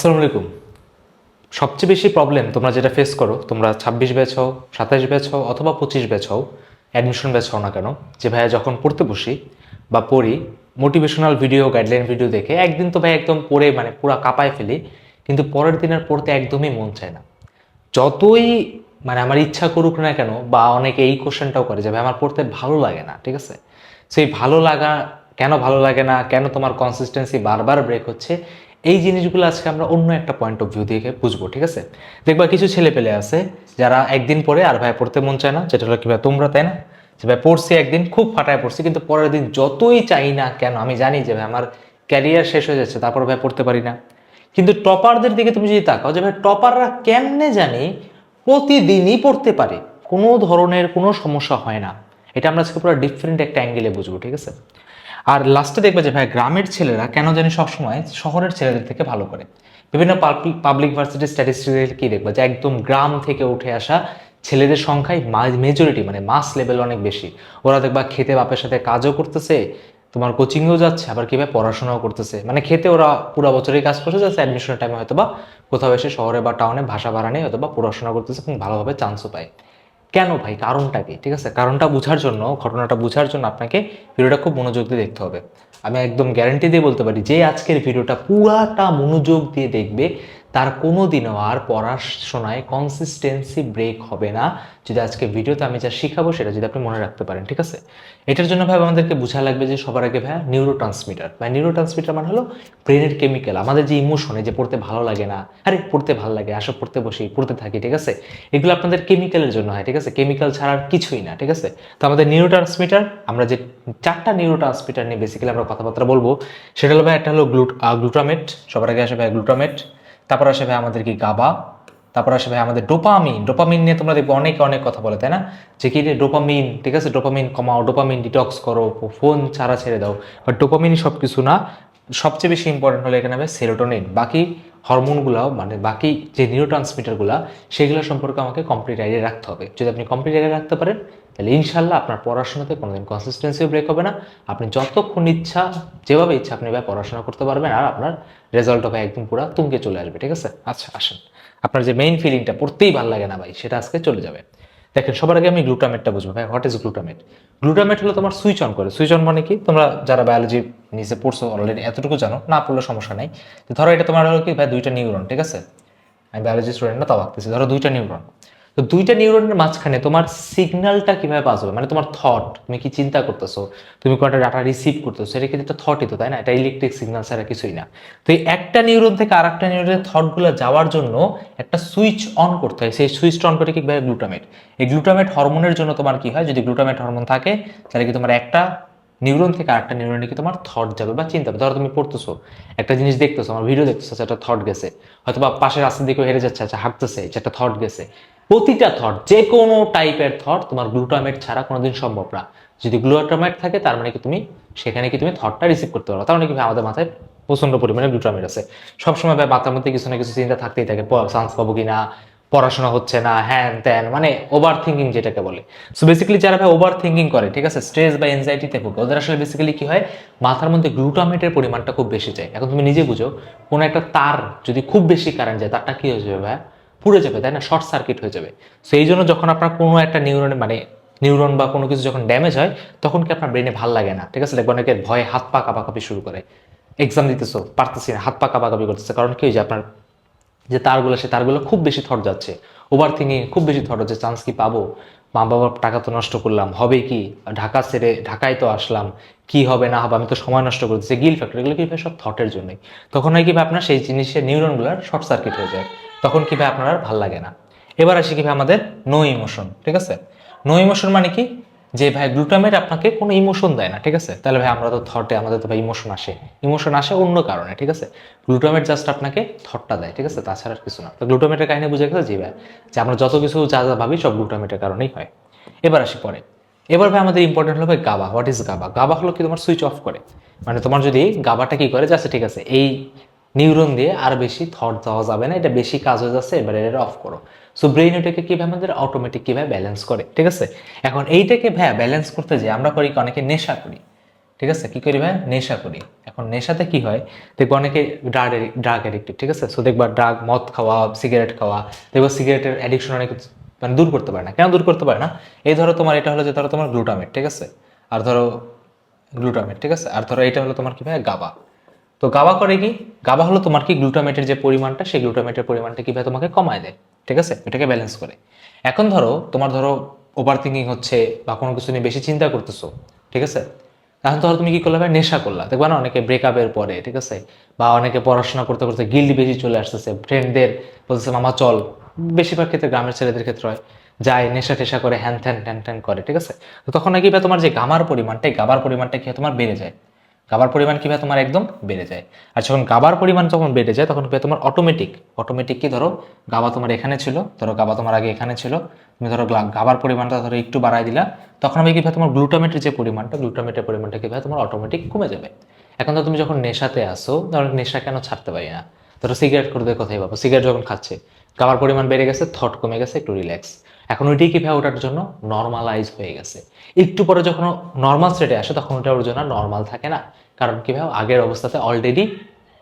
আসসালামু আলাইকুম। সবচেয়ে বেশি প্রবলেম তোমরা যেটা ফেস করো, তোমরা ছাব্বিশ ব্যাচ হও, সাতাশ ব্যাচ হও, অথবা পঁচিশ ব্যাচ হও অ্যাডমিশন ব্যাচ হও না কেন? যে ভাইয়া যখন পড়তে বসি বা পড়ি মোটিভেশনাল ভিডিও গাইডলাইন ভিডিও দেখে, একদিন তো ভাই একদম পড়ে মানে পুরো কাঁপায় ফেলি, কিন্তু পরের দিন আর পড়তে একদমই মন চায় না। যতই মানে আমার ইচ্ছা করুক না কেন, বা অনেকে এই কোশ্চেনটাও করে যে, ভাই, আমার পড়তে ভালো লাগে না ঠিক আছে? সেই ভালো লাগা, কেন ভালো লাগে না, কেন তোমার কনসিস্টেন্সি বারবার ব্রেক হচ্ছে এই জিনিসগুলো আজকে আমরা অন্য একটা পয়েন্ট অফ ভিউ দিয়ে বুঝব, ঠিক আছে? দেখবা কিছু ছেলে পেলে আছে যারা একদিন পরে আর ভাই পড়তে মন চায় না, যেটা হলো কি ভাই তোমরা, তাই না? যে ভাই পড়ছি একদিন, খুব ফাটায় পড়ছি, কিন্তু পরের দিন যতই চাই না কেন, আমি জানি যে ভাই আমার ক্যারিয়ার শেষ হয়ে যাচ্ছে, তারপর ভাই পড়তে পারি না। কিন্তু টপারদের দিকে তুমি যদি তাকাও, যে ভাই টপাররা কেমনে জানি প্রতিদিনই পড়তে পারে, কোনো ধরনের কোনো সমস্যা হয় না। এটা আমরা আজকে পুরো ডিফারেন্ট একটা অ্যাঙ্গেলে বুঝব, ঠিক আছে? আর লাস্টে দেখবে যে ভাই গ্রামের ছেলেরা কেন জানি সবসময় শহরের ছেলেদের থেকে ভালো করে। বিভিন্ন পাবলিক ভার্সিটি স্ট্যাটিস্টিক্স কি দেখবে যে একদম গ্রাম থেকে উঠে আসা ছেলেদের সংখ্যায় মেজরিটি মানে মাস লেভেল অনেক বেশি। ওরা দেখবা খেতে বাপের সাথে কাজও করতেছে, তোমার কোচিংয়েও যাচ্ছে, আবার কীভাবে পড়াশোনাও করতেছে। মানে খেতে ওরা পুরো বছরই কাজ করছে যাচ্ছে অ্যাডমিশনের টাইমে হয়তো বা কোথাও এসে শহরে বা টাউনে ভাষা ভাড়া নিয়ে হয়তো বা পড়াশোনা করতেছে এবং ভালোভাবে চান্সও পায়। কেন ভাই? কারণটা কি? ঠিক আছে? কারণটা বোঝার জন্য, ঘটনাটা বোঝার জন্য আপনাকে ভিডিওটা খুব মনোযোগ দিয়ে দেখতে হবে। আমি একদম গ্যারেন্টি দিয়ে বলতে পারি, যে আজকের ভিডিওটা পুরাটা মনোযোগ দিয়ে দেখবে তার কোনো দিনও আর পড়াশোনায় কনসিস্টেন্সি ব্রেক হবে না। যদি আজকে ভিডিওতে আমি যা শিখাবো সেটা যদি আপনি মনে রাখতে পারেন, ঠিক আছে? এটার জন্য ভাই আমাদেরকে বোঝা লাগবে যে সবার আগে ভাই নিউরো ট্রান্সমিটার ভাই নিউরো ট্রান্সমিটার মানে হলো ব্রেনের কেমিক্যাল আমাদের যে ইমোশনে যে পড়তে ভালো লাগে না, আরে পড়তে ভালো লাগে, আসো পড়তে বসি, পড়তে থাকি, ঠিক আছে? এগুলো আপনাদের কেমিক্যালের জন্য হয়, ঠিক আছে? কেমিক্যাল ছাড়া আর কিছুই না, ঠিক আছে? তো আমাদের নিউরো ট্রান্সমিটার আমরা যে চারটা নিউরো ট্রান্সমিটার নিয়ে বেসিক্যালি আমরা কথাবার্তা বলব, সেটা হলো ভাই একটা হলো গ্লুট গ্লুটামেট সবার আগে আসে ভাই গ্লুটামেট তারপর আসে ভাই আমাদের কি গাবা তারপর আসে ভাই আমাদের ডোপামিন ডোপামিন নিয়ে তোমরা দেখবে অনেকে অনেক কথা বলে, তাই না? যে কি ডোপামিন ঠিক আছে? ডোপামিন কমাও ডোপামিন ডিটক্স করো ফোন ছাড়া ছেড়ে দাও। বাট ডোপামিনই সব কিছু না, সবচেয়ে বেশি ইম্পর্টেন্ট হলো এখানে সেরোটোনিন বাকি হরমোনগুলাও মানে বাকি যে নিউরো ট্রান্সমিটারগুলো সেগুলো সম্পর্কে আমাকে কমপ্লিট আইডিয়া রাখতে হবে। যদি আপনি কমপ্লিট আইডিয়া রাখতে পারেন, তাহলে ইনশাল্লাহ আপনার পড়াশোনাতে কোনোদিন কনসিস্টেন্সিও ব্রেক হবে না। আপনি যতক্ষণ ইচ্ছা, যেভাবে ইচ্ছা আপনি পড়াশোনা করতে পারবেন, আর আপনার রেজাল্ট হবে একদম পুরো তুমকে চলে আসবে, ঠিক আছে? আচ্ছা আসেন। আপনার যে মেইন ফিলিংটা পড়তেই ভালো লাগে না ভাই, সেটা আজকে চলে যাবে। দেখেন, সবার আগে আমি গ্লুটামেটটা বুঝব ভাই হোয়াট ইজ গ্লুটামেট গ্লুটামেট হলো তোমার সুইচ অন করে। সুইচ অন মানে কি? তোমরা যারা বায়োলজি নিজে পড়ছো অলরেডি এতটুকু জানো, না পড়লে সমস্যা নাই। ধরো এটা তোমার হলো কি ভাই, দুইটা নিউরন ঠিক আছে? আমি বায়োলজি স্টুডেন্ট না, তাও আঁকতেছি। ধরো দুইটা নিউরন তো দুইটা নিউরনের মাঝখানে তোমার সিগন্যালটা কীভাবে পাস হবে? মানে তোমার থট তুমি কি চিন্তা করতেছো? তুমি কোনো একটা ডাটা রিসিভ করতেছো এটা কিন্তু একটা থটই তো তাই না? এটা ইলেকট্রিক সিগন্যাল ছাড়া কিছুই না। তো এই একটা নিউরন থেকে আর একটা নিউরনের থটগুলো যাওয়ার জন্য একটা সুইচ অন করতে হয়। সেই সুইচটা অন করে কি কীভাবে? গ্লুটামেট এই গ্লুটামেট হরমোনের জন্য তোমার কি হয়? যদি গ্লুটামেট হরমোন থাকে তাহলে কি তোমার একটা নিউরন থেকে আরেকটা নিউরনে কি তোমার থট যাবে বা চিন্তা ধরো তুমি পড়তেছো একটা জিনিস দেখতেছো আমার ভিডিও দেখতেছো আচ্ছা, একটা থট গেছে। হয়তো বা পাশের রাস্তার দিকেও হেরে যাচ্ছে আচ্ছা হাঁটতেছে আচ্ছা, একটা থট গেছে। প্রতিটা থট যে কোনো টাইপের থট তোমার গ্লুটামেট ছাড়া কোনোদিন সম্ভব না। যদি গ্লুটামেট থাকে, তার মানে কি তুমি, সেখানে কি তুমি থটটা রিসিভ করতে পারো। তার মানে কি আমাদের মাথায় প্রচণ্ড পরিমাণে গ্লুটামেট আছে। সবসময় মাথার মধ্যে কিছু না কিছু চিন্তা থাকতেই থাকে চান্স পাবো কি না পড়াশোনা হচ্ছে না, হ্যান ত্যান মানে ওভার থিঙ্কিং যেটাকে বলে। সো বেসিক্যালি যারা ভাই ওভার থিঙ্কিং করে, ঠিক আছে স্ট্রেস বা এনজাইটিতে ভোগে, ওদের আসলে বেসিক্যালি কি হয়, মাথার মধ্যে গ্লুটামেটের পরিমাণটা খুব বেশি যায় এখন তুমি নিজে বুঝো, কোনো একটা তার যদি খুব বেশি কারেন্ট যায়, তারটা কি হয়ে যাবে ভাই? পুড়ে যাবে, তাই না? শর্ট সার্কিট হয়ে যাবে। সো এই জন্য যখন আপনার কোনো একটা নিউরনে মানে নিউরন বা কোনো কিছু যখন ড্যামেজ হয়, তখন কি আপনার ব্রেনে ভালো লাগে না? ঠিক আছে? দেখবেন অনেকে ভয়ে হাত পা কাঁপাকাঁপি শুরু করে। এক্সাম দিতেছো, পারতেছি না, হাত পা কাঁপাকাঁপি করতেছে। কারণ কি যে আপনার, যে তারগুলো, সে তারগুলো খুব বেশি থট যাচ্ছে। ওভার থিঙ্কিং খুব বেশি থট হচ্ছে চান্স কি পাবো? মা বাবার টাকা তো নষ্ট করলাম, হবে কি? ঢাকা ছেড়ে, ঢাকায় তো আসলাম, কি হবে, না হবে, আমি তো সময় নষ্ট করতেছি। গিল ফ্যাক্টর এগুলো কি সব থটের জন্যই। তখন হয় কি আপনার সেই জিনিসের নিউরনগুলোর শর্ট সার্কিট হয়ে যায়। তখন কি ভাই আপনার ভালো লাগে না? এবার আসি কি ভাই আমাদের নো ইমোশন ঠিক আছে? নো ইমোশন মানে কি? যে ভাই গ্লুটামেট আপনাকে কোনো ইমোশন দেয় না, ঠিক আছে? তাহলে ভাই আমরা তো থটে আমাদের তো ভাই ইমোশন আসে। ইমোশন আসে অন্য কারণে, ঠিক আছে? গ্লুটামেট জাস্ট আপনাকে থটটা দেয়, ঠিক আছে? তাছাড়া কিছু না। তো গ্লুটামেটের কাহিনী বুঝে গেছে যে ভাই? যে আমরা যত কিছু যা যা ভাবি সব গ্লুটামেটের কারণেই হয়। এবার আসি পরে। এবার ভাই আমাদের ইম্পর্টেন্ট হলো ভাই গাবা হোয়াট ইজ গাবা গাবা হলো কি তোমার সুইচ অফ করে। মানে তোমার যদি গাবাটা কি করে? যাচ্ছে ঠিক আছে, এই নিউরন দিয়ে আর বেশি থট দেওয়া যাবে না, এটা বেশি কাজ হয়ে যাচ্ছে, এবার এটা অফ করো। সো ব্রেন এটাকে কীভাবে আমাদের অটোমেটিক কীভাবে ব্যালেন্স করে, ঠিক আছে? এখন এইটাকে ভাইয়া ব্যালেন্স করতে যে আমরা করি অনেকে নেশা করি, ঠিক আছে? কি করি ভাই নেশা করি। এখন নেশাতে কি হয়? দেখব অনেকে ড্রাগ ড্রাগ অ্যাডিক্টিভ ঠিক আছে? সো দেখবা ড্রাগ মদ খাওয়া সিগারেট খাওয়া, দেখব সিগারেটের অ্যাডিকশন অনেক মানে দূর করতে পারে না। কেন দূর করতে পারে না? এই ধরো তোমার এটা হলো যে ধরো তোমার গ্লুটামেট ঠিক আছে? আর ধরো গ্লুটামেট ঠিক আছে? আর ধরো এটা হলো তোমার কি ভাই গাবা তো গাবা করে কি? গাবা হলো তোমার কি গ্লুটামেটের যে পরিমাণটা, সেই গ্লুটামেটের পরিমাণটা কীভাবে তোমাকে কমায় দেয়, ঠিক আছে? এটাকে ব্যালেন্স করে। এখন ধরো, তোমার ধরো ওভার থিঙ্কিং হচ্ছে বা কোনো কিছু নিয়ে বেশি চিন্তা করতেছো, ঠিক আছে? এখন ধরো তুমি কি করলে ভাই? নেশা করলা। দেখবা না, অনেকে ব্রেকআপের পরে, ঠিক আছে? বা অনেকে পড়াশোনা করতে করতে গিল্ড বেশি চলে আসতেছে। ফ্রেন্ডদের বলতেছে, মামা, চল। বেশিরভাগ ক্ষেত্রে গ্রামের ছেলেদের ক্ষেত্রে হয়, যায়, নেশা টেশা করে, হ্যান ত্যান ট্যান ট্যান করে, ঠিক আছে? তখন নাকি তোমার যে গামার পরিমাণটা গাবার পরিমাণটা কি হয় তোমার বেড়ে যায়? গাবার পরিমাণ কি হয় তোমার একদম বেড়ে যায়? আর যখন গাবার পরিমাণ যখন বেড়ে যায়, তখন তোমার অটোমেটিক অটোমেটিক কি ধরো, গাবা তোমার এখানে ছিল, ধরো গাবা তোমার আগে এখানে ছিল, তুমি ধরো গাবার পরিমাণটা ধরো একটু বাড়াই দিলা, তখন আমি কি হয় তোমার গ্লুটামেটের যে পরিমাণটা গ্লুটামেটের পরিমাণটা কি হয় তোমার অটোমেটিক কমে যাবে। এখন তো তুমি যখন নেশাতে আসো ধরো নেশা কেন ছাড়তে পারি না? ধরো সিগারেট করতে কোথায় পাবো সিগারেট যখন খাচ্ছে গাবার পরিমাণ বেড়ে গেছে থট কমে গেছে, একটু রিল্যাক্স এখন ওইটাই কি ভাই? ওটার জন্য নর্মালাইজ হয়ে গেছে। একটু পরে যখন নর্মাল স্টেটে আসে, তখন ওটা ওর জন্য নর্মাল থাকে না। কারণ কি ভাই? আগের অবস্থাতে অলরেডি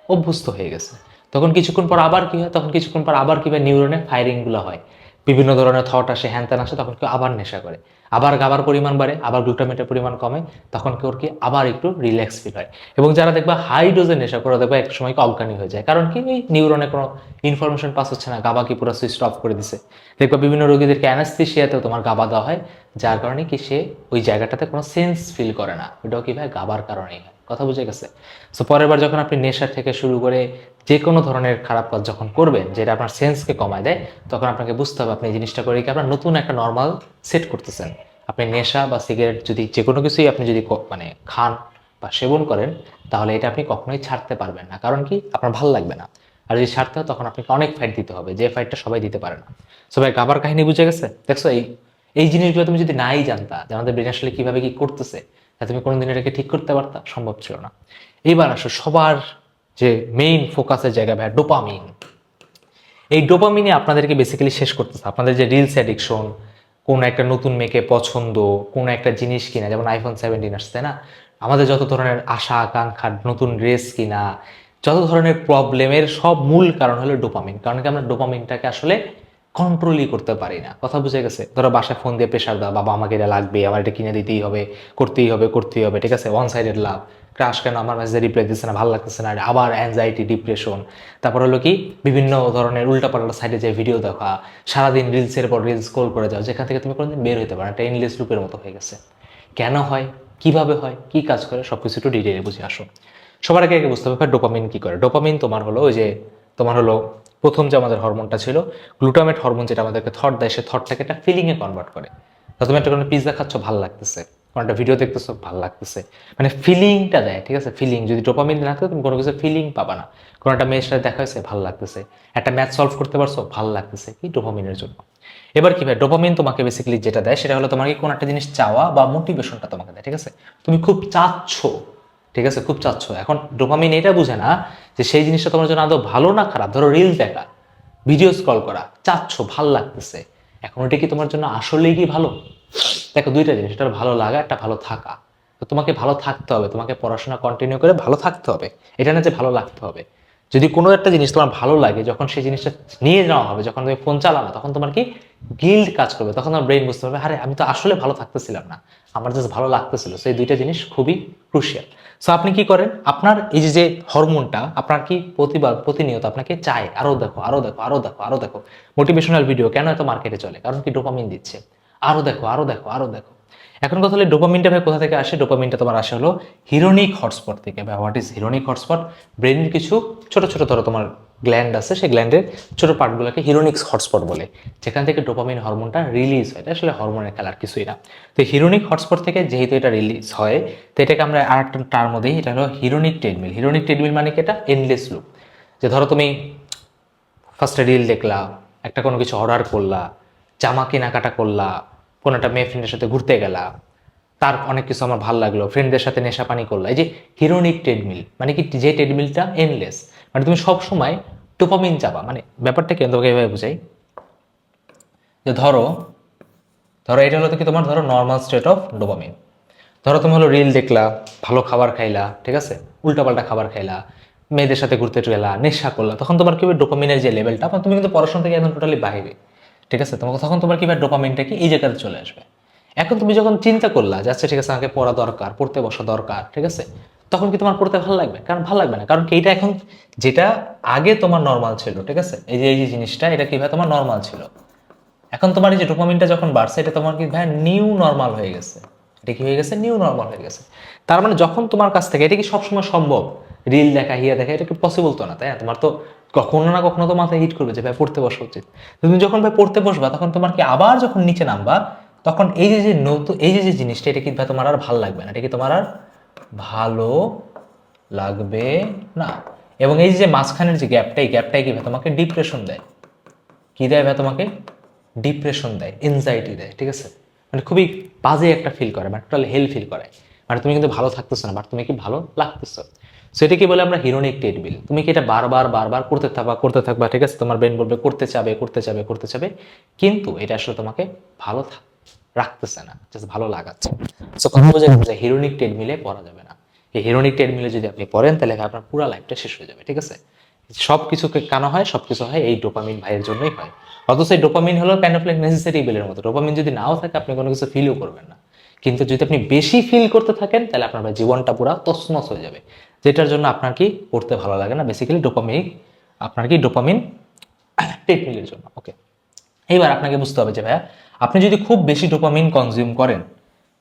অভ্যস্ত হয়ে গেছে। তখন কিছুক্ষণ পর আবার কি হয়? তখন কিছুক্ষণ পর আবার কি ভাই? নিউরনে ফায়ারিংগুলো হয়। বিভিন্ন ধরনের থট আসে, হ্যান ত্যান আসে, তখন কেউ আবার নেশা করে? আবার গাবার পরিমাণ বাড়ে, আবার গ্লুটামেটের পরিমাণ কমে, তখন কেউ কি আবার একটু রিল্যাক্স ফিল হয়। এবং যারা দেখবা হাই ডোজে নেশা করে দেখবা এক সময় অজ্ঞানী হয়ে যায়। কারণ কি এই নিউরনে কোনো ইনফরমেশন পাস হচ্ছে না গাবা কি পুরো সুইচ অফ করে দিছে। দেখবা বিভিন্ন রোগীদেরকে অ্যানাস্থেশিয়াতেও তোমার গাবা দেওয়া হয়, যার কারণে কি সে ওই জায়গাটাতে কোনো সেন্স ফিল করে না। ওটাও কি ভাই গাবার কারণেই হয়। কথা বুঝে গেছে। সো পরের বার যখন আপনি নেশা থেকে শুরু করে যে কোনো ধরনের খারাপ কাজ যখন করবেন, যেটা আপনার সেন্সকে কমায় দেয়, তখন আপনাকে বুঝতে হবে আপনি এই জিনিসটা করে কি আপনার নতুন একটা নর্মাল সেট করতেছেন। আপনি নেশা বা সিগারেট যদি যে কোনো কিছুই আপনি যদি মানে খান বা সেবন করেন, তাহলে এটা আপনি কখনোই ছাড়তে পারবেন না। কারণ কি? আপনার ভালো লাগবে না। আর যদি ছাড়তে হয়, তখন আপনাকে অনেক ফাইট দিতে হবে, যে ফাইটটা সবাই দিতে পারে না। সবাই গাবার কাহিনী বুঝে গেছে? দেখছ, এই এই জিনিসগুলো তুমি যদি নাই জানতা যে আমাদের ব্রেন আসলে কীভাবে কি করতেছে? তুমি কোনোদিন এটাকে ঠিক করতে পারতা? সম্ভব ছিল না। এইবার আসো, সবার যে মেইন ফোকাসের জায়গা ভাই ডোপামিন এই ডোপামিনে আপনাদেরকে বেসিক্যালি শেষ করতেছে। আপনাদের যে রিলস অ্যাডিকশন কোন একটা নতুন মেয়েকে পছন্দ, কোন একটা জিনিস কিনা, যেমন আইফোন সেভেন্টিন আসছে না? আমাদের যত ধরনের আশা, আকাঙ্ক্ষা, নতুন ড্রেস কিনা, যত ধরনের প্রবলেমের সব মূল কারণ হলো ডোপামিন কারণ কি আমরা ডোপামিনটাকে আসলে কন্ট্রোলই করতে পারি না। কথা বুঝে গেছে? ধরো বাসায় ফোন দিয়ে প্রেশার দাও, বাবা, আমাকে এটা লাগবে আমার এটা কিনে দিতেই হবে, করতেই হবে করতেই হবে, ঠিক আছে? ওয়ান সাইডেড লাভ ক্রাশ কেন? আমার মেসেজে রিপ্লাই দিচ্ছে না, ভালো লাগতেছে না, আবার অ্যাংজাইটি ডিপ্রেশন তারপর হলো কি? বিভিন্ন ধরনের উল্টাপাল্টা সাইডে যে ভিডিও দেখা, সারাদিন রিলসের পর রিলস স্ক্রোল করে যাও, যেখান থেকে তুমি কোনোদিন বের হতে পারো একটা ইনলেস লুপের মতো হয়ে গেছে। কেন হয়? কীভাবে হয়? কি কাজ করে? সব কিছু একটু ডিটেলে বুঝে আসো। সবার আগে আগে বুঝতে হবে ডোপামিন কি করে? ডোপামিন তোমার হলো ওই যে, তোমার হলো প্রথম যে আমাদের হরমোনটা ছিল গ্লুটামেট হরমোন যেটা আমাদেরকে থট দেয়, সে থটটাকে একটা ফিলিংয়ে কনভার্ট করে। তুমি একটা কোনো পিৎজা খাচ্ছ, ভালো লাগতেছে। কোনো একটা ভিডিও দেখতেছো, ভালো লাগতেছে। মানে ফিলিংটা দেয়, ঠিক আছে? ফিলিং যদি ডোপামিন না তুমি কোনো কিছু ফিলিং পাবা না। কোনো একটা মেয়ের সাথে দেখা হয়েছে, ভালো লাগতেছে। একটা ম্যাথ সলভ করতে পারছ, ভালো লাগতেছে। কি ডোপামিনের জন্য? এবার কি ভাই ডোপামিন তোমাকে বেসিক্যালি যেটা দেয়, সেটা হলো তোমাকে কোনো একটা জিনিস চাওয়া বা মোটিভেশনটা তোমাকে দেয়, ঠিক আছে? তুমি খুব চাচ্ছ ঠিক আছে? খুব চাচ্ছ। এখন ডোপামিন এটা বুঝে না যে সেই জিনিসটা তোমার জন্য আদৌ ভালো না খারাপ? ধরো রিল দেখা ভিডিও স্ক্রল করা, চাচ্ছ, ভালো লাগতেছে। এখন ওটা কি তোমার জন্য আসলেই কি ভালো? দেখো, দুইটা জিনিস হলো ভালো লাগা, একটা ভালো থাকা। তো তোমাকে ভালো থাকতে হবে, তোমাকে পড়াশোনা কন্টিনিউ করে ভালো থাকতে হবে। এটা না যে ভালো লাগতে হবে। যদি কোনো একটা জিনিস তোমার ভালো লাগে, যখন সেই জিনিসটা নিয়ে যাওয়া হবে, যখন তুমি ফোন চালানো তখন তোমার কি গিল্ড কাজ করবে, তখন তোমার ব্রেন বুঝতে পারবে, আরে, আমি তো আসলে ভালো থাকতেছিলাম না। আমার জাস্ট ভালো লাগতেছিল। সেই দুইটা জিনিস খুবই ক্রুশিয়াল সো আপনি কি করেন? আপনার এই যে হরমোনটা, আপনার কি প্রতিবার, প্রতিনিয়ত আপনাকে চায়, আরও দেখো আরও দেখো আরও দেখো আরও দেখো। মোটিভেশনাল ভিডিও কেন এত মার্কেটে চলে? কারণ কি ডোপামিন দিচ্ছে। আরও দেখো আরও দেখো আরও দেখো। এখন কথা হলে ডোপামিনটা ভাই কোথা থেকে আসে? ডোপামিনটা তোমার আসে হলো হিরোনিক হটস্পট থেকে। ভাই হোয়াট ইজ হিরোনিক হটস্পট ব্রেনের কিছু ছোট ছোট ধরো তোমার গ্ল্যান্ড আছে, সেই গ্ল্যান্ডের ছোট পার্টগুলোকে হিরোনিক্স হটস্পট বলে। যেখান থেকে ডোপামিন হরমোনটা রিলিজ হয়, এটা আসলে হরমোনের খেলার কিছুই না। তো হিরোনিক হটস্পট থেকে যেহেতু এটা রিলিজ হয়, তো এটাকে আমরা আর একটা টার্ম দিই, এটা হলো হিরোনিক ট্রেডমিল হিরোনিক ট্রেডমিল মানে কি? এটা এন্ডলেস লুপ যে ধরো তুমি ফার্স্টে রিল দেখলা, একটা কোনো কিছু অর্ডার করলা, জামা কেনাকাটা করলা, কোনো একটা মেয়ে ফ্রেন্ডের সাথে ঘুরতে গেলা, তার অনেক কিছু আমার ভালো লাগল ফ্রেন্ডদের সাথে নেশা পানি করলা। এই যে হিরোনিক ট্রেডমিল মানে কি? যে ট্রেডমিলটা এনলেস মানে তুমি সব সময় ডোপামিন চাপা মানে ব্যাপারটা কি তোমাকে এভাবে বুঝাই। যে ধরো ধরো এটা হলো কি তোমার ধরো নর্মাল স্টেট অফ ডোপামিন ধরো তুমি হলো রিল দেখলা, ভালো খাবার খাইলা, ঠিক আছে? উল্টাপাল্টা খাবার খাইলা, মেয়েদের সাথে ঘুরতে গেলা নেশা করলা, তখন তোমার কি হবে ডোপামিনের যে লেভেলটা তুমি কিন্তু পড়াশোনা থেকে একদম টোটালি বাইরে ঠিক আছে? তোমাকে তখন তোমার কি হবে ডোপামিনটা কি এই জায়গাতে চলে আসবে। এখন তুমি যখন চিন্তা করলা যে আচ্ছা ঠিক আছে, আমাকে পড়া দরকার, পড়তে বসা দরকার, ঠিক আছে? তখন কি তোমার পড়তে ভালো লাগবে? কারণ ভালো লাগবে না। কারণ কি এইটা এখন যেটা আগে তোমার নর্মাল ছিল, ঠিক আছে? এই যে এই যে জিনিসটা, এটা কি ভাই তোমার নর্মাল ছিল? এখন তোমার এই যে ডোপামিনটা যখন বাড়ছে, এটা তোমার কি ভাই নিউ নর্মাল হয়ে গেছে। এটা কি হয়ে গেছে? নিউ নর্মাল হয়ে গেছে। তার মানে যখন তোমার কাছ থেকে, এটা কি সবসময় সম্ভব? রিল দেখা হিয়া দেখা, এটা কি পসিবল তো না, তাই তোমার তো কখনো না কখনো তো মাথায় হিট করবে যে, ভাই, পড়তে বসা উচিত। তুমি যখন ভাই পড়তে বসবা, তখন তোমার কি আবার যখন নিচে নামবা, তখন এই যে যে নতুন, এই যে যে জিনিসটা, এটা কি ভাই তোমার আর ভালো লাগবে না? এটা কি তোমার আর ভালো লাগবে না। এবং এই যে মাঝখানের যে গ্যাপটা এই গ্যাপটাই কি তোমাকে ডিপ্রেশন দেয়? কি দেয় ভাই তোমাকে? ডিপ্রেশন দেয় এনজাইটি দেয়, ঠিক আছে? মানে খুবই বাজে একটা ফিল করে মানে টোটাল হেল ফিল করে। মানে তুমি কিন্তু ভালো থাকতেছো না বাট তুমি কি ভালো লাগতেছো? সো এটা কি বলে আমরা হিরোনিক ট্রেডমিল তুমি কি এটা বারবার বারবার করতে থাকবা করতে থাকবা, ঠিক আছে? তোমার ব্রেন বলবে, করতে চাবে করতে চাবে করতে চাবে। কিন্তু এটা আসলে তোমাকে ভালো থাক রাখতেছে না জাস্ট ভালো লাগাচ্ছে। সো কথা বোঝা যে হিরোনিক ট্রেডমিলে পড়া যাবে না। এই হিরোনিক ট্রেডমিলে যদি আপনি পড়েন, তাহলে আপনার পুরো লাইফটা শেষ হয়ে যাবে, ঠিক আছে? সব কিছুকে কেন হয় সব কিছু হয়, এই ডোপামিন ভাইয়ের জন্যই হয়। অথচ এই ডোপামিন হলো কাইন্ড অফ লাইক নেসেসারি বিলের মতো। ডোপামিন যদি নাও থাকে, আপনি কোনো কিছু ফিলও করবেন না। কিন্তু যদি আপনি বেশি ফিল করতে থাকেন, তাহলে আপনার জীবনটা পুরো তছনছ হয়ে যাবে। যেটার জন্য আপনার কি পড়তে ভালো লাগে না বেসিক্যালি ডোপামিন আপনার কি ডোপামিন ট্রেডমিলের জন্য ওকে এইবার আপনাকে বুঝতে হবে যে ভাইয়া আপনি যদি খুব বেশি ডোপামিন কনজিউম করেন,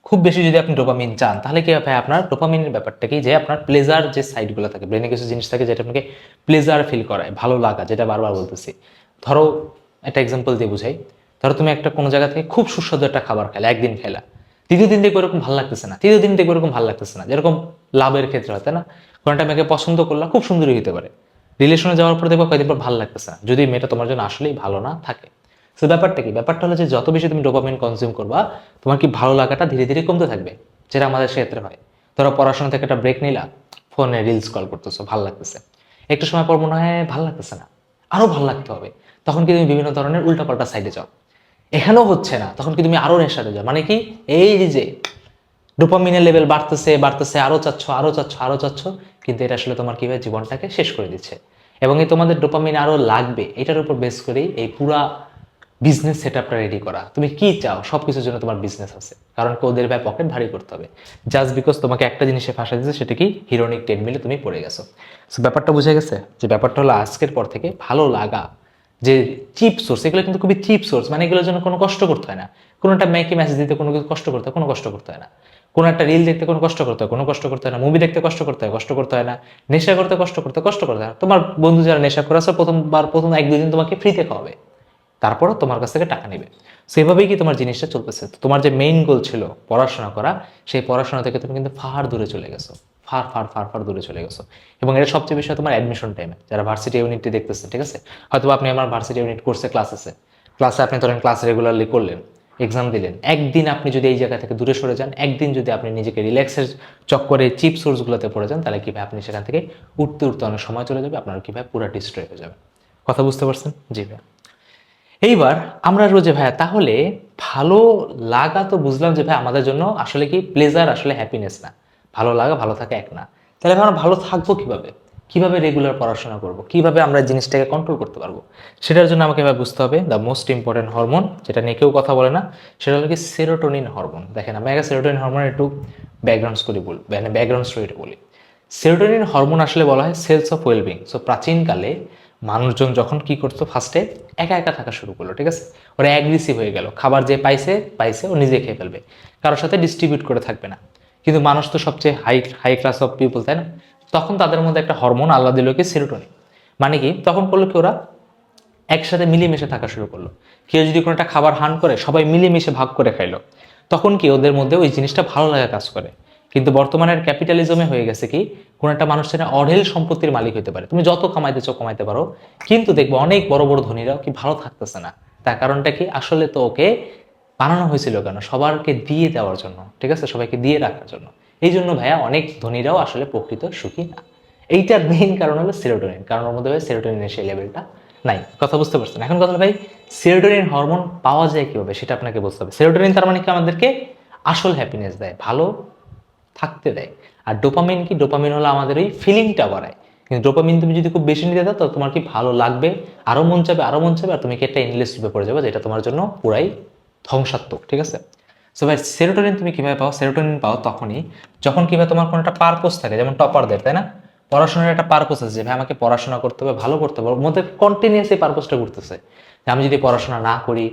খুব বেশি যদি আপনি ডোপামিন চান, তাহলে কি ভাই আপনার ডোপামিনের ব্যাপারটা কি? যে আপনার প্লেজার যে সাইডগুলো থাকে ব্রেনে কিছু জিনিস থাকে যেটা আপনাকে প্লেজার ফিল করায়, ভালো লাগা, যেটা বারবার বলতেছি। ধরো, একটা এক্সাম্পল দিয়ে বুঝাই। ধরো, তুমি একটা কোনো জায়গা থেকে খুব সুস্বাদু একটা খাবার খেলা একদিন খেলা তৃতীয় দিন দেখবে ওরকম ভালো লাগতেছে না। তৃতীয় দিন দেখবে ওরকম ভালো লাগতেছে না। যেরকম লাভের ক্ষেত্রে হয়, তাই না? কোনো একটা মেয়েকে পছন্দ করলা খুব সুন্দরই হতে পারে। রিলেশনে যাওয়ার পর দেখব কয়েকদিন পর ভালো লাগতেছে না। যদি মেয়েটা তোমার জন্য আসলেই ভালো না থাকে তো ব্যাপারটা কি? ব্যাপারটা হলো যে যত বেশি তুমি ডোপামিন কনজিউম করবা, তোমার কি ভালো লাগাটা ধীরে ধীরে কমতে থাকবে, যেটা আমাদের ক্ষেত্রে হয়। ধরো পড়াশোনা থেকে একটা ব্রেক নিলা, ফোনে রিলস কল করতেছো, ভালো লাগতেছে। একটু সময় পর মনে হয় ভালো লাগতেছে না, আরও ভালো লাগতে হবে। তখন কি তুমি বিভিন্ন ধরনের উল্টাপাল্টা সাইডে যাও। এখানেও হচ্ছে না, তখন কি তুমি আরও নেশাতে যাও। মানে কি? এই যে ডোপামিনের লেভেল বাড়তেছে বাড়তেছে, আরও চাচ্ছ আরও চাচ্ছ আরও চাচ্ছ, কিন্তু এটা আসলে তোমার কীভাবে জীবনটাকে শেষ করে দিচ্ছে। এবং এই তোমাদের ডোপামিন আরও লাগবে, এটার উপর বেস করেই এই পুরা বিজনেস সেট আপটা রেডি করা। তুমি কি চাও? সব কিছুর জন্য তোমার বিজনেস আছে। কারণ কি ওদের ভাই পকেট ভারী করতে হবে। জাস্ট বিকজ তোমাকে একটা জিনিসে ফাঁসা দিচ্ছে সেটা কি? হিরোনিক টেন মিলে তুমি পড়ে গেছো। সো ব্যাপারটা বুঝে গেছে যে ব্যাপারটা হলো আজকের পর থেকে ভালো লাগা। যে চিপ সোর্স এগুলো কিন্তু খুবই চিপ সোর্স মানে এগুলোর জন্য কোনো কষ্ট করতে হয় না। কোনো একটা মেয়েকে মেসেজ দিতে কোনো কষ্ট করতে হয়, কোনো কষ্ট করতে হয় না। কোনো একটা রিল দেখতে কোনো কষ্ট করতে হয়, কোনো কষ্ট করতে হয় না। মুভি দেখতে কষ্ট করতে হয়, কষ্ট করতে হয় না। নেশা করতে কষ্ট করতে কষ্ট করতে হয় না। তোমার বন্ধু যারা নেশা করেছে, প্রথমবার, প্রথম এক দুদিন তোমাকে ফ্রিতে খাওয়াবে। তারপরও তোমার কাছ থেকে টাকা নেবে। সেভাবেই কি তোমার জিনিসটা চলতেছে? তোমার যে মেইন গোল ছিল পড়াশোনা করা, সেই পড়াশোনা থেকে তুমি কিন্তু ফার দূরে চলে গেছো। ফার ফার ফার ফার দূরে চলে গেছো। এবং এটা সবচেয়ে বেশি তোমার অ্যাডমিশন টাইমে যারা ভার্সিটি ইউনিটটি দেখতেছে, ঠিক আছে? হয়তো আপনি আমার ভার্সিটি ইউনিট কোর্সে ক্লাস আছে। ক্লাসে আপনি ধরেন ক্লাস রেগুলারলি করলেন এক্সাম দিলেন। একদিন আপনি যদি এই জায়গা থেকে দূরে সরে যান, একদিন যদি আপনি নিজেকে রিল্যাক্সের চক্করে চিপ সোর্সগুলোতে পড়ে যান, তাহলে কীভাবে আপনি সেখান থেকে উঠতে উঠতে অনেক সময় চলে যাবে, আপনার কীভাবে পুরো ডিস্ট্রয় হয়ে যাবে। কথা বুঝতে পারছেন? জি ভাই এইবার আমরা রোজে ভাইয়া, তাহলে ভালো লাগা তো বুঝলাম যে ভাই আমাদের জন্য আসলে কি প্লেজার আসলে হ্যাপিনেস না। ভালো লাগা, ভালো থাকা এক না। তাহলে ভাই আমরা ভালো থাকব কীভাবে? কীভাবে রেগুলার পড়াশোনা করব? কীভাবে আমরা জিনিসটাকে কন্ট্রোল করতে পারব? সেটার জন্য আমাকে এবার বুঝতে হবে দ্য মোস্ট ইম্পর্টেন্ট হরমোন যেটা নিয়ে কেউ কথা বলে না, সেটা হলো কি সেরোটোনিন হরমোন দেখেন, আমি আগে সেরোটোনিন হরমোন একটু ব্যাকগ্রাউন্ড স্টোরি বলি মানে ব্যাকগ্রাউন্ড স্টোরিটা বলি। সেরোটোনিন হরমোন আসলে বলা হয় সেলস অফ ওয়েলবিং সো প্রাচীনকালে মানুষজন যখন কি করতো ফার্স্টে একা একা থাকা শুরু করল, ঠিক আছে? ওরা অ্যাগ্রেসিভ হয়ে গেল। খাবার যে পাইছে পাইছে, ও নিজে খেয়ে ফেলবে। কারোর সাথে ডিস্ট্রিবিউট করে থাকবে না। কিন্তু মানুষ তো সবচেয়ে high high class of people তাই না? তখন তাদের মধ্যে একটা হরমোন আল্লাহ দিল কি? সেরোটোনিন মানে কি? তখন করল কি ওরা? একসাথে মিলেমিশে থাকা শুরু করল। কেউ যদি কোনো একটা খাবার হান করে, সবাই মিলেমিশে ভাগ করে খাইলো। তখন কি ওদের মধ্যে ওই জিনিসটা ভালো লাগা কাজ করে। কিন্তু বর্তমানের ক্যাপিটালিজমে হয়ে গেছে কি, কোনো একটা মানুষ যেন অঢেল সম্পত্তির মালিক হতে পারে। তুমি যত কামাইতে চাও কামাইতে পারো। কিন্তু দেখব অনেক বড় বড় ধনীরাও কি ভালো থাকতেছে না। তার কারণটা কি, আসলে তো ওকে বানানো হয়েছিল কেন? সবারকে দিয়ে দেওয়ার জন্য, ঠিক আছে? সবাইকে দিয়ে রাখার জন্য। এই জন্য ভাইয়া অনেক ধনীরাও আসলে প্রকৃত সুখী না। এইটার মেইন কারণ হলো সেরোটোনিন কারণ ওর মধ্যে ভাই সেরোটোনিনের সেই লেভেলটা নাই। কথা বুঝতে পারছেন? এখন কথা ভাই সেরোটোনিন হরমোন পাওয়া যায় কীভাবে? সেটা আপনাকে বুঝতে হবে। সেরোটোনিন তার মানে কি আমাদেরকে আসল হ্যাপিনেস দেয়। ভালো থাকতে দেয়। আর ডোপামিন কি? ডোপামিন হলো আমাদের ওই ফিলিংটা বাড়ায়। কিন্তু ডোপামিন তুমি যদি খুব বেশি নিতে দাও তো তোমার কি ভালো লাগবে? আরও মন চাবে আরও মন চাবে আর তুমি কি একটা এনলেস রূপে পড়ে যাবে, যেটা তোমার জন্য পুরাই ধ্বংসাত্মক, ঠিক আছে? সো ভাই সেরোটোনিন তুমি কীভাবে পাও? সেরোটোনিন পাও তখনই যখন কীভাবে তোমার কোনো একটা পারপোজ থাকে, যেমন টপারদের তাই না? পড়াশোনার একটা পারপোজ আছে যে, ভাই, আমাকে পড়াশোনা করতে হবে, ভালো করতে হবে। মধ্যে কন্টিনিউয়াস এই পারপোজটা ঘুরতেছে। যে, আমি যদি পড়াশোনা না করি,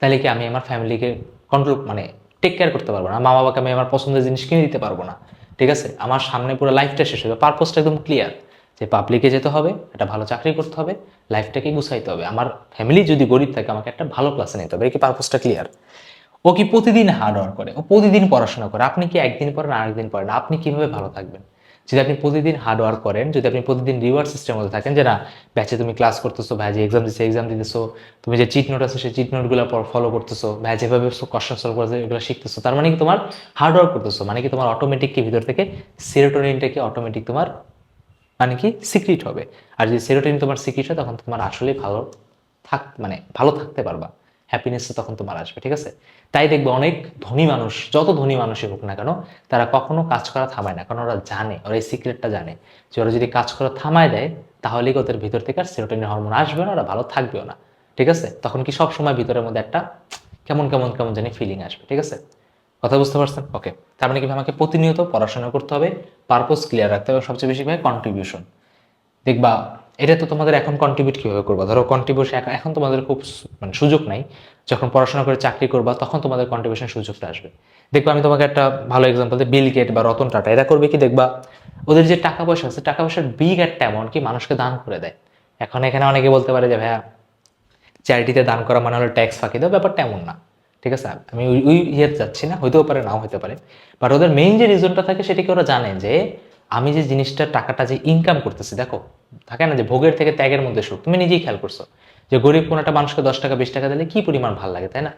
তাহলে কি আমি আমার ফ্যামিলিকে কন্ট্রোল মানে টেক কেয়ার করতে পারব না। মা বাবাকে আমি আমার পছন্দের জিনিস কিনে দিতে পারব না। ঠিক আছে? আমার সামনে পুরো লাইফটা শেষ হবে পারপোজটা একদম ক্লিয়ার যে পাবলিকে যেতে হবে, একটা ভালো চাকরি করতে হবে লাইফটাকে গুছাইতে হবে। আমার ফ্যামিলি যদি গরিব থাকে, আমাকে একটা ভালো ক্লাসে নিতে হবে। কি পারপোজটা ক্লিয়ার ও কি প্রতিদিন হার্ড ওয়ার্ক করে, ও প্রতিদিন পড়াশোনা করে, আপনি কি একদিন পড়েন, আরেকদিন পড়েন, আপনি কীভাবে ভালো থাকবেন? যদি আপনি প্রতিদিন হার্ড ওয়ার্ক করেন, যদি আপনি প্রতিদিন রিওয়ার্ড সিস্টেমের মধ্যে থাকেন যে না, ব্যাচে তুমি ক্লাস করতেছো, ভাই যে এক্সাম দিচ্ছে এক্সাম দিতেছো, তুমি যে চিট নোট আছে, সেই চিট নোটগুলো ফলো করতেছো, ভাই যেভাবে কোশ্চেন সলভ করতেছো এগুলো শিখতেছো, তার মানে কি তোমার হার্ড ওয়ার্ক করতেছো মানে কি তোমার অটোমেটিক কি ভিতর থেকে সেরোটোনিনটা কি অটোমেটিক তোমার মানে কি সিক্রিট হবে। আর যদি সেরোটোনিন তোমার সিক্রিট হয়, তখন তোমার আসলে ভালো থাক মানে ভালো থাকতে পারবা। হ্যাপিনেসটা তখন তোমার আসবে, ঠিক আছে? তাই দেখবে অনেক ধনী মানুষ, যত ধনী মানুষই হোক না কেন, তারা কখনো কাজ করা থামায় না। কারণ ওরা জানে, ওরা এই সিক্রেটটা জানে যে ওরা যদি কাজ করা থামায় দেয়, তাহলেই ওদের ভিতর থেকে আর সেরোটোনিন হরমোন আসবে না, ওরা ভালো থাকবেও না। ঠিক আছে? তখন কি সব সময় ভিতরের মধ্যে একটা কেমন কেমন কেমন জানি ফিলিং আসবে। ঠিক আছে? কথা বুঝতে পারছেন? ওকে তার মানে কি আমাকে প্রতিনিয়ত পড়াশোনা করতে হবে পারপোজ ক্লিয়ার রাখতে হবে, সবচেয়ে বেশি ভাই কন্ট্রিবিউশন দেখবা, এটা তো তোমাদের এখন কন্ট্রিবিউট কীভাবে করব? ধরো কন্ট্রিবিউশন এখন তোমাদের খুব মানে সুযোগ নাই। যখন পড়াশোনা করে চাকরি করবা, তখন তোমাদের কন্ট্রিবিউশন সুযোগটা আসবে। দেখবা আমি তোমাকে একটা ভালো এক্সাম্পল দিই বিল গেট বা রতন টাটা। এরা করবে কি দেখবা, ওদের যে টাকা পয়সা আছে, টাকা পয়সার বিগ একটা এমন কি মানুষকে দান করে দেয়। এখন এখানে অনেকে বলতে পারে যে, ভাইয়া চ্যারিটিতে দান করা মানে হলো ট্যাক্স ফাঁকি দেওয়া ব্যাপারটা এমন না। ঠিক আছে, আমি ওই ওই ইয়েতে যাচ্ছি না, হইতেও পারে, নাও হতে পারে। বাট ওদের মেইন যে রিজনটা থাকে, সেটা কি ওরা জানে যে, আমি যে জিনিসটা টাকাটা যে ইনকাম করতেছি, দেখো, থাকে না যে ভোগের থেকে ত্যাগের মধ্যে সুখ, তুমি নিজেই খেয়াল করছ। যে গরিব কোনো একটা মানুষকে দশ টাকা, বিশ টাকা দিলে কি পরিমাণ ভালো লাগে, তাই না?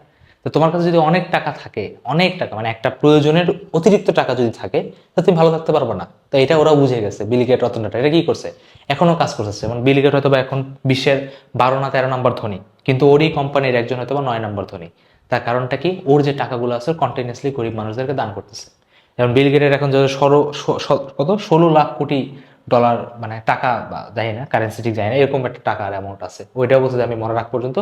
তো তোমার কাছে যদি অনেক টাকা থাকে, অনেক টাকা মানে একটা প্রয়োজনের অতিরিক্ত টাকা যদি থাকে, তো তুমি ভালো থাকতে পারবে না। তো এটা ওরা বুঝে গেছে বিলিগেট রতন টাটা এটা কি করছে? এখনও কাজ করতেছে। যেমন বিলিগেট হয়তো বা এখন বিশ্বের বারো না তেরো নম্বর ধনী, কিন্তু ওরই কোম্পানির একজন হয়তো বা নয় নম্বর ধনী। তার কারণটা কি? ওর যে টাকাগুলো আছে কন্টিনিউসলি গরিব মানুষদেরকে দান করতেছে। যেমন বিল গেটের এখন যত সরো কত? ষোলো লাখ কোটি ডলার মানে টাকা বা যাই না কারেন্সি ঠিক যায় না, এরকম একটা টাকার অ্যামাউন্ট আছে। ওইটাও বলছে যে আমি মরার আগ পর্যন্ত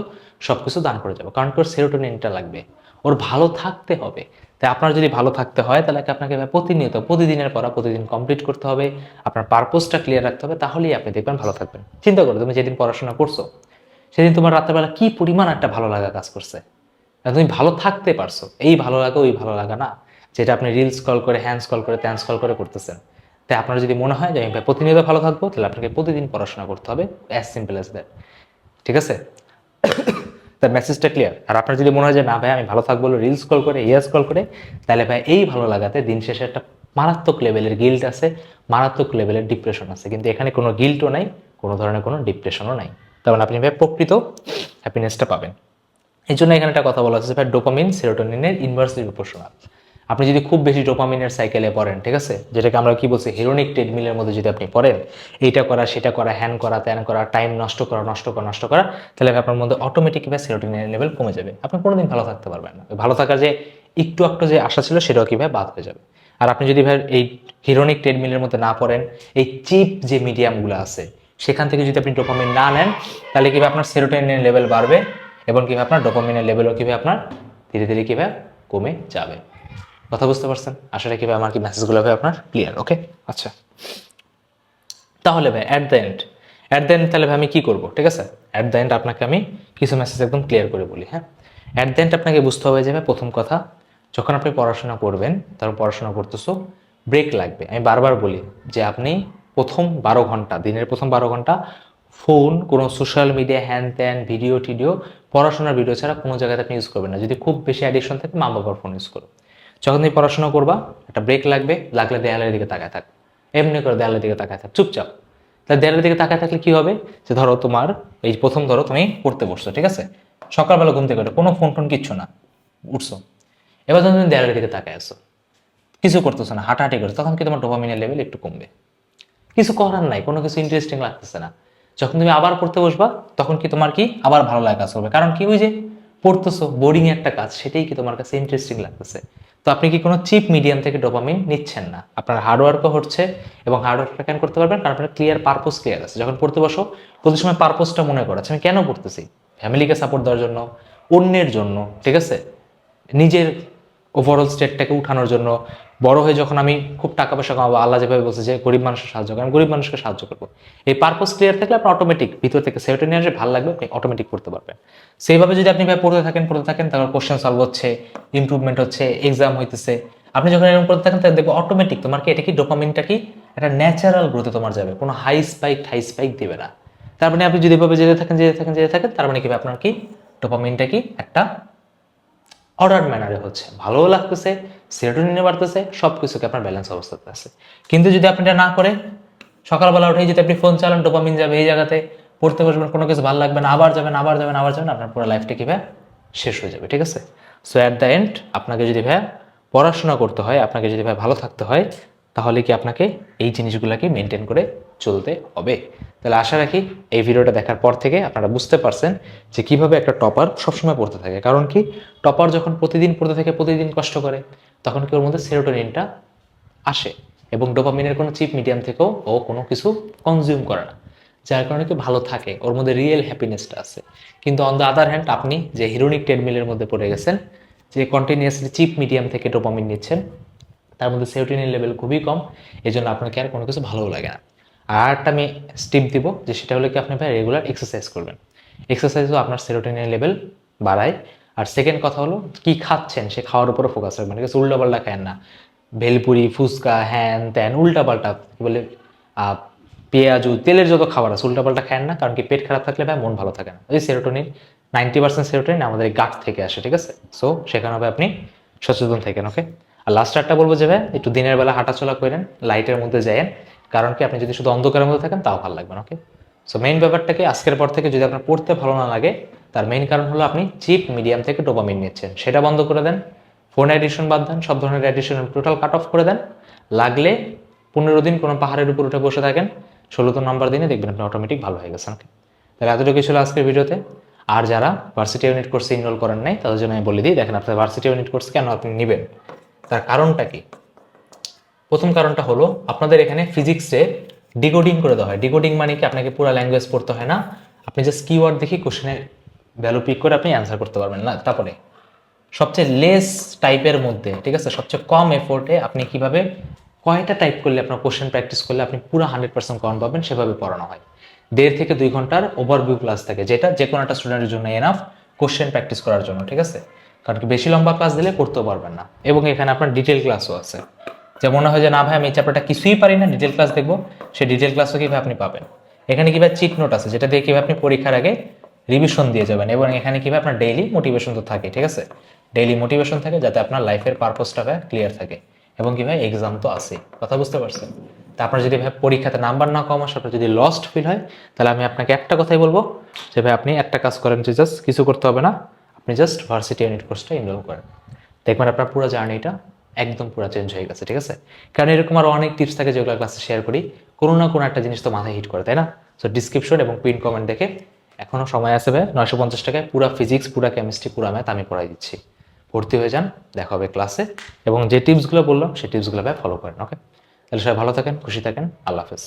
সব কিছু দান করে যাব, কারণ ওর সেরোটোনিনটা লাগবে। ওর ভালো থাকতে হবে। তাই আপনার যদি ভালো থাকতে হয়, তাহলে আপনাকে প্রতিনিয়ত, প্রতিদিনের পড়া, প্রতিদিন কমপ্লিট করতে হবে, আপনার পারপোজটা ক্লিয়ার রাখতে হবে, তাহলেই আপনি দেখবেন ভালো থাকবেন। চিন্তা করো, তুমি যেদিন পড়াশোনা করছ, সেদিন তোমার রাত্রেবেলা কি পরিমাণ একটা ভালো লাগা কাজ করছে। তুমি ভালো থাকতে পারছ, এই ভালো লাগা, ওই ভালো লাগা না, যেটা আপনি রিলস কল করে হ্যান্ডস কল করে ত্যান্স কল করে করতেছেন। তাই আপনার যদি মনে হয় যে আমি ভাই প্রতিনিয়ত ভালো থাকব, তাহলে আপনাকে প্রতিদিন পড়াশোনা করতে হবে অ্যাজ সিম্পল অ্যাজ দ্যাট ঠিক আছে? তার মেসেজটা ক্লিয়ার আর আপনার যদি মনে হয় যে, না ভাই, আমি ভালো থাকব রিলস কল করে ইয়াস কল করে, তাহলে ভাই, এই ভালো লাগাতে দিন শেষে একটা মারাত্মক লেভেলের গিল্ট আছে, মারাত্মক লেভেলের ডিপ্রেশন আছে। কিন্তু এখানে কোনো গিল্টও নাই, কোনো ধরনের কোনো ডিপ্রেশনও নাই। তার মানে আপনি ভাই, প্রকৃত হ্যাপিনেসটা পাবেন। এই জন্য এখানে একটা কথা বলা হচ্ছে ভাই ডোপামিন সেরোটোনিনের ইনভার্সলি প্রপোর্শনাল আপনি যদি খুব বেশি ডোপামিনের সাইকেলে পড়েন, ঠিক আছে? যেটাকে আমরা কি বলছি, হিরোনিক ট্রেডমিলের মধ্যে যদি আপনি পড়েন, এইটা করা, সেটা করা, হ্যান করা, ত্যান করা, টাইম নষ্ট করা নষ্ট করা নষ্ট করা, তাহলে আপনার মধ্যে অটোমেটিক বা সেরোটোনিনের লেভেল কমে যাবে। আপনি কোনোদিন ভালো থাকতে পারবেন না। ভালো থাকার যে একটু একটু যে আশা ছিল, সেটাও কীভাবে বাদ হয়ে যাবে। আর আপনি যদি ভাই এই হিরোনিক ট্রেডমিলের মধ্যে না পড়েন, এই চিপ যে মিডিয়ামগুলো আছে, সেখান থেকে যদি আপনি ডোপামিন না নেন, তাহলে কীভাবে আপনার সেরোটোনিনের লেভেল বাড়বে এবং কীভাবে আপনার ডোপামিনের লেভেলও কীভাবে আপনার ধীরে ধীরে কীভাবে কমে যাবে। কথা বুঝতে পারছেন? আসলে কীভাবে আমার কি মেসেজগুলো হবে আপনার? ক্লিয়ার ওকে আচ্ছা। তাহলে ভাই at the end at the end তাহলে ভাই আমি কী করব, ঠিক আছে? অ্যাট দ্য এন্ড আপনাকে আমি কিছু মেসেজ একদম ক্লিয়ার করে বলি হ্যাঁ? অ্যাট দ্য এন্ড আপনাকে বুঝতে হবে যে ভাই, প্রথম কথা, যখন আপনি পড়াশোনা করবেন তখন পড়াশোনা করতেছো ব্রেক লাগবে। আমি বারবার বলি যে আপনি প্রথম বারো ঘণ্টা, দিনের প্রথম বারো ঘণ্টা ফোন কোনো সোশ্যাল মিডিয়া হ্যান ত্যান ভিডিও টিডিও, পড়াশোনার ভিডিও ছাড়া কোনো জায়গাতে আপনি ইউজ করবেন না। যদি খুব বেশি অ্যাডিকশন থাকে মা বাবার ফোন ইউজ করো। যখন তুমি পড়াশোনা করবা একটা ব্রেক লাগবে লাগলে দেয়ালের দিকে তাকায় থাক। এমনি করে দেয়ালের দিকে তাকায় থাক চুপচাপ। তাহলে দেয়ালের দিকে তাকায় থাকলে কি হবে? যে ধরো তোমার এই প্রথম ধরো তুমি পড়তে বসছো ঠিক আছে? সকালবেলা ঘুম থেকে ওঠো, কোনো ফোন টোন কিচ্ছু না উঠছো। এবার যখন তুমি দেয়ালের দিকে তাকায় আসো কিছু করতেছো না হাঁটাহাঁটি করছ তখন কি তোমার ডোপামিনের লেভেল একটু কমবে? কিছু করার নাই কোনো কিছু ইন্টারেস্টিং লাগতেছে না। যখন তুমি আবার পড়তে বসবা তখন কি তোমার কি আবার ভালো লাগা কাজ করবে কারণ কি ওই যে পড়তেছো বোরিং একটা কাজ সেটাই কি তোমার কাছে ইন্টারেস্টিং লাগতেছে? তো আপনি কি কোনো চিপ মিডিয়াম থেকে ডোপামিন নিচ্ছেন না? আপনার হার্ডওয়ার্কও হচ্ছে এবং হার্ডওয়ার্কটা ক্যান করতে পারবেন কারণ আপনার ক্লিয়ার পারপোজ ক্লিয়ার আছে। যখন পড়তে বসো প্রতি সময় পারপোজটা মনে করো আচ্ছা, আমি কেন পড়তেছি? ফ্যামিলিকে সাপোর্ট দেওয়ার জন্য অন্যের জন্য ঠিক আছে? নিজের ওভারঅল স্টেটটাকে উঠানোর জন্য বড় হয়ে যখন আমি খুব টাকা পয়সা কামাবো, আল্লাহ যেভাবে বলছে যে গরিব মানুষের সাহায্য করেন গরিব মানুষকে সাহায্য করব। এই পারপোজ ক্লিয়ার থাকলে আপনার অটোমেটিক ভিতর থেকে সেটা নিয়ে আসে ভালো লাগবে, আপনি অটোমেটিক করতে পারবেন। সেইভাবে যদি আপনি ভাই পড়তে থাকেন পড়তে থাকেন তারপর কোশ্চেন সলভ হচ্ছে ইমপ্রুভমেন্ট হচ্ছে এক্সাম হইতেছে। আপনি যখন এরকম করতে থাকেন, তাহলে দেখব অটোমেটিক তোমার কি, এটা কি ডোপামিনটা কি? একটা ন্যাচারাল গ্রোথে তোমার যাবে, কোনো হাই স্পাইক হাই স্পাইক দেবে না। তার মানে আপনি যদি এভাবে যেতে থাকেন যেতে থাকেন যেতে থাকেন, তার মানে কি আপনার কি ডোপামিনটা কি একটা অর্ডার ম্যানারে হচ্ছে। ভালোও লাগতেছে সেরোটোনিনে বাড়তেছে সব কিছুকে আপনার ব্যালেন্স অবস্থাতে আছে। কিন্তু যদি আপনি এটা না করে, সকালবেলা উঠেই যদি আপনি ফোন চালান ডোপামিন যাবে এই জায়গাতে, পড়তে বসবেন, কোনো কিছু ভালো লাগবে না, আবার যাবেন আবার যাবেন আবার যাবেন, আপনার পুরো লাইফটা কি ভাই শেষ হয়ে যাবে, ঠিক আছে? সো অ্যাট দ্য এন্ড আপনাকে যদি ভাই পড়াশোনা করতে হয়, আপনাকে যদি ভাই ভালো থাকতে হয়, তাহলে কি আপনাকে এই জিনিসগুলোকে মেনটেন করে চলতে হবে। তাহলে আশা রাখি এই ভিডিওটা দেখার পর থেকে আপনারা বুঝতে পারছেন যে কীভাবে একটা টপার সবসময় পড়তে থাকে। কারণ কি? টপার যখন প্রতিদিন পড়তে থাকে, প্রতিদিন কষ্ট করে। তখন কি ওর মধ্যে সেরোটোনিনটা আসে এবং ডোপামিনের কোনো চিপ মিডিয়াম থেকেও ও কোনো কিছু কনজিউম করে না। যার কারণে কি ভালো থাকে, ওর মধ্যে রিয়েল হ্যাপিনেসটা আছে। কিন্তু অন দ্য আদার হ্যান্ড আপনি যে হিরোনিক ট্রেডমিলের মধ্যে পড়ে গেছেন, যে কন্টিনিউয়াসলি চিপ মিডিয়াম থেকে ডোপামিন নিচ্ছেন, তার মধ্যে সেরোটিনের লেভেল খুবই কম এই জন্য আপনাকে আর কোনো কিছু ভালোও লাগে না। আর একটা আমি স্টিপ দিব, যে সেটা হলো কি আপনি ভাই রেগুলার এক্সারসাইজ করবেন। এক্সারসাইজও আপনার সেরোটিনের লেভেল বাড়ায় আর সেকেন্ড কথা হলো, কি খাচ্ছেন? সে খাওয়ার উপরে ফোকাস রাখবেন ঠিক আছে, উল্টাপাল্টা খায় না। ভেলপুরি, ফুচকা, হ্যান, ত্যান, উল্টাপাল্টা কি বলে পেঁয়াজু, তেলের যত খাবার আছে, উল্টাপাল্টা খায় না, কারণ কি পেট খারাপ থাকলে ভাই মন ভালো থাকে না। ওই সেরোটোনিন নাইনটি পার্সেন্ট সেরোটোনিন আমাদের গাট থেকে আসে, ঠিক আছে? সো সেখানে হবে আপনি সচেতন থাকেন ওকে আর লাস্ট একটা বলব যে ভাই, একটু দিনের বেলা হাঁটাচলা করেন লাইটের মধ্যে যায়েন, কারণ কি আপনি যদি শুধু অন্ধকারের মধ্যে থাকেন, তাও ভালো লাগবে না ওকে সো মেইন ব্যাপারটাকে আজকের পর থেকে যদি আপনার পড়তে ভালো না লাগে তার মেইন কারণ হলো আপনি চিপ মিডিয়াম থেকে ডোপামিন নিচ্ছেন। সেটা বন্ধ করে দেন ফোন এডিশন বাদ দেন, সব ধরনের এডিশন টোটাল কাট অফ করে দেন। লাগলে পনেরো দিন কোনো পাহাড়ের উপর উঠে বসে থাকেন ষোলোতম নম্বর দিনে দেখবেন আপনি অটোমেটিক ভালো হয়ে গেছেন। তাহলে এতটুকু ছিল আজকের ভিডিওতে। আর যারা ভার্সিটি ইউনিট কোর্সে ইনরোল করেন নাই, তাদের জন্য আমি বলে দিই, দেখেন আপনার ভার্সিটি ইউনিট কোর্স কেন আপনি নেবেন? তার কারণটা কি? প্রথম কারণটা হলো, আপনাদের এখানে ফিজিক্সে ডিকোডিং করে দেওয়া হয়। ডিকোডিং মানে কি? আপনাকে পুরো ল্যাঙ্গুয়েজ পড়তে হয় না। আপনি জাস্ট কিওয়ার্ড দেখি কোশ্চেনের ভ্যালু পিক করে আপনি অ্যান্সার করতে পারবেন না, তারপরে সবচেয়ে লেস টাইপের মধ্যে, ঠিক আছে? সবচেয়ে কম এফোর্টে আপনি কীভাবে, কয়টা টাইপ করলে আপনার কোশ্চেন প্র্যাকটিস করলে আপনি পুরো হান্ড্রেড পার্সেন্ট কমন পাবেন, সেভাবে পড়ানো হয়। দেড় থেকে দুই ঘণ্টার ওভারভিউ ক্লাস থাকে, যেটা যে কোনো একটা স্টুডেন্টের জন্য এনাফ কোশ্চেন প্র্যাকটিস করার জন্য, ঠিক আছে? কারণ কি বেশি লম্বা ক্লাস দিলে পড়তেও পারবেন না। এবং এখানে আপনার ডিটেল ক্লাসও আছে। যে মনে হয় যে, না ভাই, আমি এই চ্যাপ্টারটা কিছুই পারি না ডিটেল ক্লাস দেখব। সেই ডিটেল ক্লাসও কীভাবে আপনি পাবেন? এখানে কীভাবে চিট নোট আছে, যেটা দিয়ে কীভাবে আপনি পরীক্ষার আগে রিভিশন দিয়ে যাবেন এবং এখানে কীভাবে আপনার ডেইলি মোটিভেশন তো থাকে, ঠিক আছে? ডেইলি মোটিভেশন থাকে যাতে আপনার লাইফের পারপোজটা ক্লিয়ার থাকে। এবং কি ভাই এক্সাম তো আসে কথা বুঝতে পারছেন? তা আপনার যদি ভাই পরীক্ষাতে নাম্বার না কম আসে, আপনার যদি লস্ট ফিল হয়, তাহলে আমি আপনাকে একটা কথাই বলব যে ভাই আপনি একটা কাজ করেন যে জাস্ট কিছু করতে হবে না, আপনি জাস্ট ভার্সিটি ইউনিট কোর্সটা এনরোল করেন। দেখবেন আপনার পুরো জার্নিটা একদম পুরো চেঞ্জ হয়ে গেছে, ঠিক আছে? কারণ এরকম আরও অনেক টিপস থাকে যেগুলো ক্লাসে শেয়ার করি, কোনো না কোনো একটা জিনিস তো মাথায় হিট করে, তাই না? সো ডিসক্রিপশন এবং পিন কমেন্ট দেখে এখনও সময় আছে ভাই, নয়শো পঞ্চাশ টাকায় পুরো ফিজিক্স পুরো কেমিস্ট্রি পুরো ম্যাথ আমি পড়াই দিচ্ছি। ভর্তি হয়ে যান, দেখা হবে ক্লাসে এবং যে টিপসগুলো বললাম, সেই টিপসগুলো ভাই ফলো করেন ওকে তাহলে সবাই ভালো থাকেন, খুশি থাকেন, আল্লাহ হাফেজ।